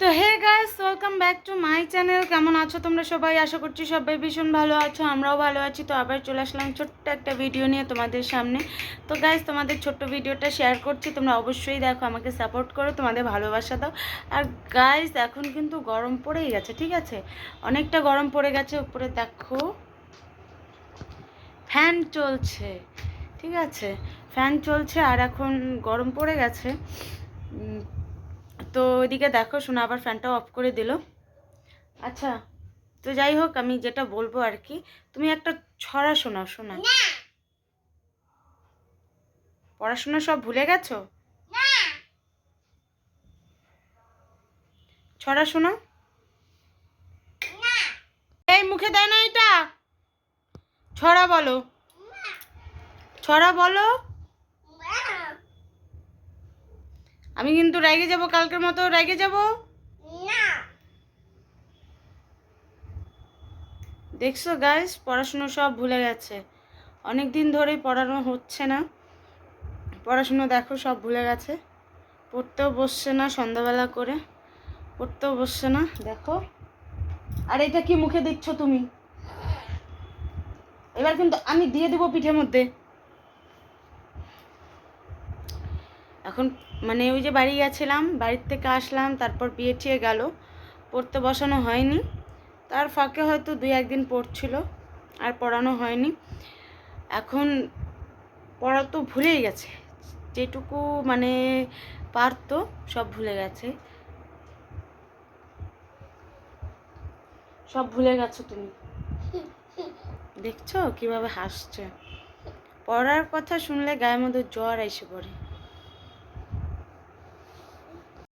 তো hey guys welcome back to my channel কেমন আছো তোমরা সবাই? আশা করছি সবাই ভীষণ ভালো আছো, আমরাও ভালো আছি। তো আবার চলে আসলাম ছোট্ট একটা ভিডিও নিয়ে তোমাদের সামনে। তো গাইস তোমাদের ছোট্ট ভিডিওটা শেয়ার করছি। তোমরা অবশ্যই দেখো, আমাকে সাপোর্ট করো, তোমাদের ভালোবাসা দাও। আর গাইস এখন কিন্তু গরম পড়েই গেছে, ঠিক আছে? অনেকটা গরম পড়ে গেছে, উপরে দেখো। ফ্যান চলছে, ঠিক আছে? ফ্যান চলছে, আর এখন গরম পড়ে গেছে। তো ওইদিকে দেখো শোনা আবার ফ্যানটাও অফ করে দিল। আচ্ছা তো যাই হোক আমি যেটা বলব আর কি তুমি একটা ছড়া শোনাও শোনা পড়াশোনা সব ভুলে গেছো? ছড়া শোনাও। এই মুখে দেয় না এটা। ছড়া বলো। ছড়া বলো। আমি কিন্তু রেগে যাব কালকের মতো রেগে যাব। না। দেখছ গাইস পড়াশুনো সব ভুলে গেছে। অনেক দিন ধরেই পড়ানো হচ্ছে না। পড়াশুনো দেখো সব ভুলে গেছে। পড়তেও বসছে না সন্ধ্যাবেলা করে। পড়তেও বসছে না দেখো। আর এটা কি মুখে দিচ্ছ তুমি? এবার কিন্তু আমি দিয়ে দেবো পিঠের মধ্যে। এখন মানে ওই যে বাড়ি গেছিলাম, বাড়ির থেকে আসলাম, তারপর বিয়ে টিয়ে গেল, পড়তে বসানো হয়নি। তার ফাঁকে হয়তো দুই একদিন পড়ছিল, আর পড়ানো হয়নি। এখন পড়া তো ভুলেই গেছে, যেটুকু মানে পারতো সব ভুলে গেছে। সব ভুলে গেছো তুমি? দেখছ কীভাবে হাসছে? পড়ার কথা শুনলে গায়ের মধ্যে জ্বর এসে পড়ে।